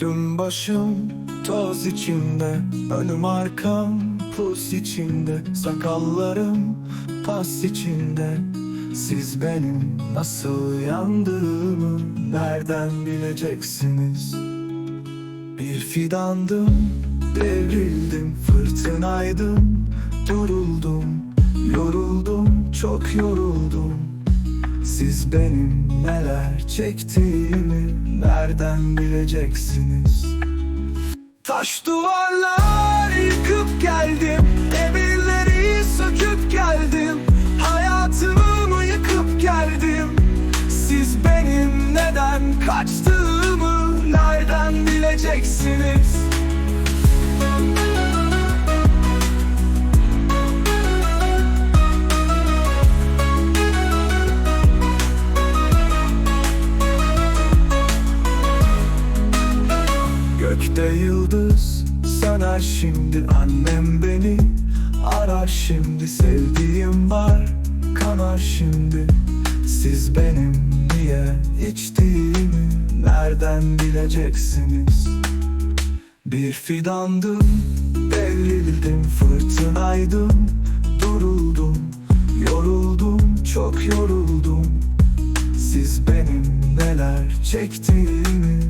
Üstüm başım toz içinde Önüm arkam pus içinde Sakallarım pas içinde. Siz benim nasıl yandığımı Nereden bileceksiniz? Bir fidandım devrildim Fırtınaydım duruldum Yoruldum çok yoruldum siz benim neler çektiğimi nereden bileceksiniz? Taş duvarlar yıkıp geldim Emirleri söküp geldim Hayatımı yıkıp geldim Siz benim neden kaçtığımı nereden bileceksiniz? Yıldız. Söner şimdi Annem beni. Arar şimdi Sevdiğim var. Kanar şimdi Siz benim niye içtiğimi Nereden bileceksiniz? Bir fidandım devrildim Fırtınaydım. Duruldum Yoruldum çok yoruldum. Siz benim neler çektiğimi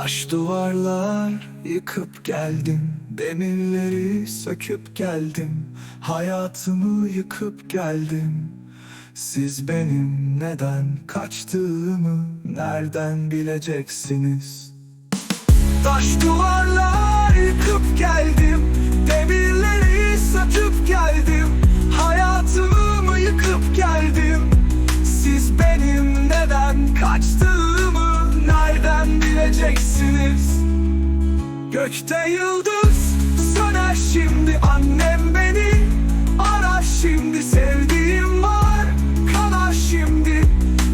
Taş duvarlar yıkıp geldim Demirleri söküp geldim Hayatımı yıkıp geldim Siz benim neden kaçtığımı Nereden bileceksiniz? Taş duvarlar yıkıp geldim Gökte yıldız söner şimdi Annem beni. Arar şimdi Sevdiğim var kanar şimdi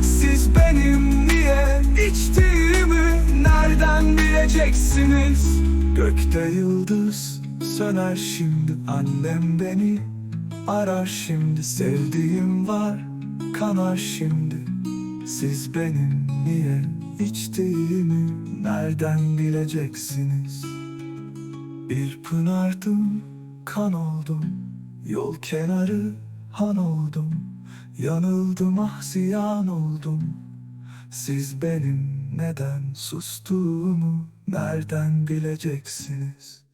Siz benim niye içtiğimi Nereden bileceksiniz? Gökte yıldız söner şimdi Annem beni. Arar şimdi Sevdiğim var kanar şimdi siz benim niye içtiğimi nereden bileceksiniz? Bir pınardım, kan oldum, yol kenarı han oldum, yanıldım ah ziyan oldum. Siz benim neden sustuğumu nereden bileceksiniz?